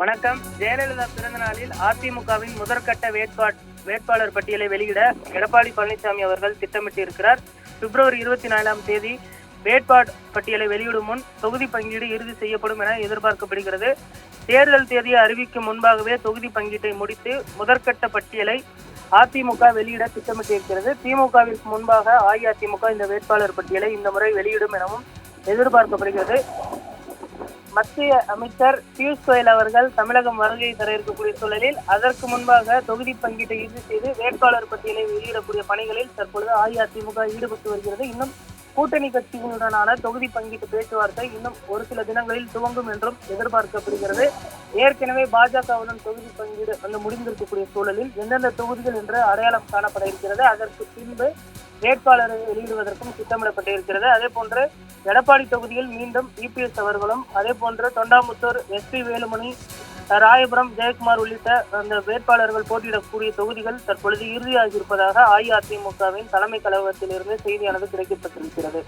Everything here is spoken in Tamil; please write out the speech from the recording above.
வணக்கம். ஜெயலலிதா பிறந்த நாளில் அதிமுகவின் முதற்கட்ட வேட்பாட் வேட்பாளர் பட்டியலை வெளியிட எடப்பாடி பழனிசாமி அவர்கள் திட்டமிட்டிருக்கிறார். பிப்ரவரி இருபத்தி நாலாம் தேதி வேட்பாட் பட்டியலை வெளியிடும் முன் தொகுதி பங்கீடு இறுதி செய்யப்படும் என எதிர்பார்க்கப்படுகிறது. தேர்தல் தேதியை அறிவிக்கும் முன்பாகவே தொகுதி பங்கீட்டை முடித்து முதற்கட்ட பட்டியலை அதிமுக வெளியிட திட்டமிட்டிருக்கிறது. திமுகவிற்கு முன்பாக அஇஅதிமுக இந்த வேட்பாளர் பட்டியலை இந்த முறை வெளியிடும் எனவும் எதிர்பார்க்கப்படுகிறது. மத்திய அமைச்சர் பியூஷ் கோயல் அவர்கள் தமிழகம் வருகை தர இருக்கக்கூடிய சூழலில் அதற்கு முன்பாக தொகுதி பங்கீட்டை இறுதி செய்து வேட்பாளர் பட்டியலை வெளியிடக்கூடிய பணிகளில் தற்பொழுது அஇஅதிமுக ஈடுபட்டு வருகிறது. இன்னும் கூட்டணி கட்சிகளுடனான தொகுதி பங்கீட்டு பேச்சுவார்த்தை இன்னும் ஒரு சில தினங்களில் துவங்கும் என்றும் எதிர்பார்க்கப்படுகிறது. ஏற்கனவே பாஜகவுடன் தொகுதி பங்கீடு வந்து முடிந்திருக்கக்கூடிய சூழலில் எந்தெந்த தொகுதிகள் என்று அடையாளம் காணப்பட இருக்கிறது. அதற்கு பின்பு வேட்பாளரை வெளியிடுவதற்கும் திட்டமிடப்பட்டிருக்கிறது. அதே போன்று எடப்பாடி தொகுதியில் மீண்டும் இபிஎஸ் அவர்களும் அதே போன்று தொண்டாமுத்தூர் எஸ்பி வேலுமணி ராயபுரம் ஜெயக்குமார் உள்ளிட்ட அந்த வேட்பாளர்கள் போட்டியிடக்கூடிய தொகுதிகள் தற்பொழுது இறுதியாகியிருப்பதாக அஇஅதிமுகவின் தலைமை கழகத்திலிருந்து செய்தியானது கிடைக்கப்பட்டிருக்கிறது.